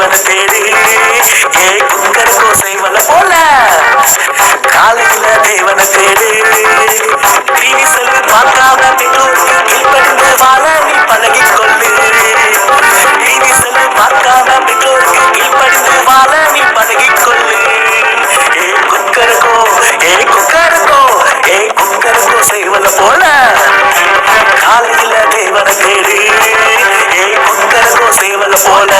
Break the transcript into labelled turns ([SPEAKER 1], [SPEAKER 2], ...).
[SPEAKER 1] காலையில தேவனை தேடு ஏ கொக்கரக்கோ செய்வன போல. காலையில தேவன தேடு டிவி செல்லு பார்க்காத பெற்றோருக்கு வாழ நீ பழகி கொள்ளு டிவி செல்லு பார்க்காத பெற்றோருக்கு கீழ்ப்படிந்து வாழ நீ பழகி கொள்ளு ஏ குக்கருக்கோ ஏ குக்கருக்கோ ஏ குக்கருக்கோ செய்வன போல. காலையில தேவன தேடு ஏ குக்கருக்கோ செய்வன போல.